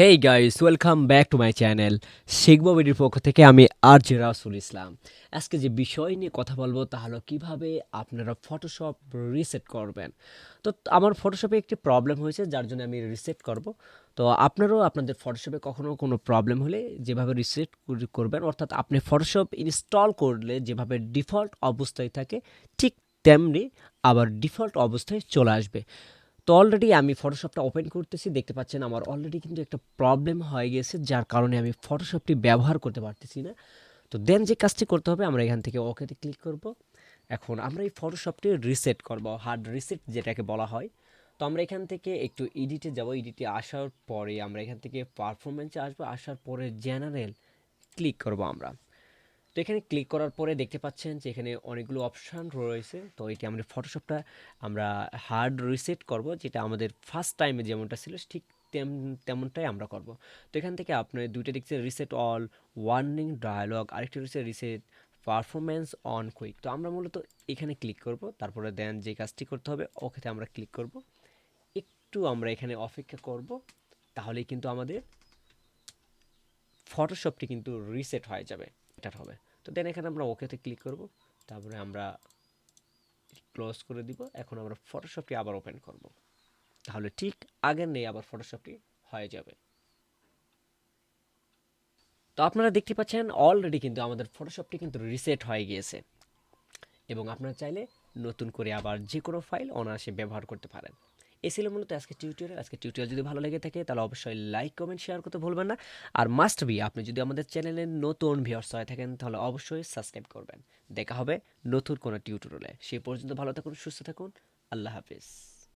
Hey guys welcome back to my channel শিখব বিডির পক্ষ থেকে আমি আর জে রাসুল ইসলাম। আজকে যে বিষয় নিয়ে কথা বলব তা হলো কীভাবে আপনারা ফটোশপ রিসেট করবেন। তো আমার ফটোশপে একটি প্রবলেম হয়েছে, যার জন্য আমি রিসেট করব। তো আপনারাও আপনাদের ফটোশপে কখনও কোনো প্রবলেম হলে যেভাবে রিসেট করবেন, অর্থাৎ আপনি ফটোশপ ইনস্টল করলে যেভাবে ডিফল্ট অবস্থায় থাকে, ঠিক তেমনি আবার ডিফল্ট অবস্থায় চলে আসবে। তো অলরেডি আমি ফটোশপটা ওপেন করতেছি, দেখতে পাচ্ছেন আমার অলরেডি কিন্তু একটা প্রবলেম হয়ে গেছে, যার কারণে আমি ফটোশপটি ব্যবহার করতে পারতেছি না। তো দেন যে কাজটি করতে হবে, আমরা এখান থেকে ওকেতে ক্লিক করব। এখন আমরা এই ফটোশপটি রিসেট করব হার্ড রিসেট যেটাকে বলা হয়। তো আমরা এখান থেকে একটু এডিটে যাব এডিটে আসার পরে আমরা এখান থেকে পারফরমেন্সে আসব, আসার পরে জেনারেল ক্লিক করব আমরা। তো এখানে ক্লিক করার পরে দেখতে পাচ্ছেন যে এখানে অনেকগুলো অপশান রয়েছে। তো এটি আমাদের ফটোশপটা আমরা হার্ড রিসেট করব, যেটা আমাদের ফার্স্ট টাইমে যেমনটা ছিল, ঠিক তেম, তেমনটাই আমরা করব। তো এখান থেকে আপনি দুইটা দেখছে রিসেট অল ওয়ার্নিং ডায়ালগ আরেকটা রয়েছে রিসেট পারফরমেন্স অন কুইক তো আমরা মূলত এখানে ক্লিক করব, তারপরে দেন যে কাজটি করতে হবে, ওকেতে আমরা ক্লিক করব। একটু আমরা এখানে অপেক্ষা করব, তাহলেই কিন্তু আমাদের ফটোশপটি কিন্তু রিসেট হয়ে যাবে, এটা হবে। তো দেন এখানে আমরা ওকেতে ক্লিক করব। তারপরে আমরা ক্লোজ করে দিব। এখন আমরা ফটোশপটি আবার ওপেন করব। তাহলে ঠিক আগের নেই, আবার ফটোশপটি হয়ে যাবে। তো আপনারা দেখতে পাচ্ছেন অলরেডি কিন্তু আমাদের ফটোশপটি কিন্তু রিসেট হয়ে গিয়েছে। এবং আপনারা চাইলে নতুন করে আবার যে কোনো ফাইল অনায়াসে ব্যবহার করতে পারেন। এই ছিল মূলত আজকে টিউটোরিয়াল আজকে টিউটোরিয়াল যদি ভালো লেগে থাকে, তাহলে অবশ্যই লাইক কমেন্ট শেয়ার করতে ভুলবেন না। আর মাস্ট বি আপনি যদি আমাদের চ্যানেলে নতুন ভিউয়ার্স হয়ে থাকেন, তাহলে অবশ্যই সাবস্ক্রাইব করবেন। দেখা হবে নতুন কোনো টিউটোরিয়ালে সে পর্যন্ত ভালো থাকুন, সুস্থ থাকুন। আল্লাহ হাফিজ।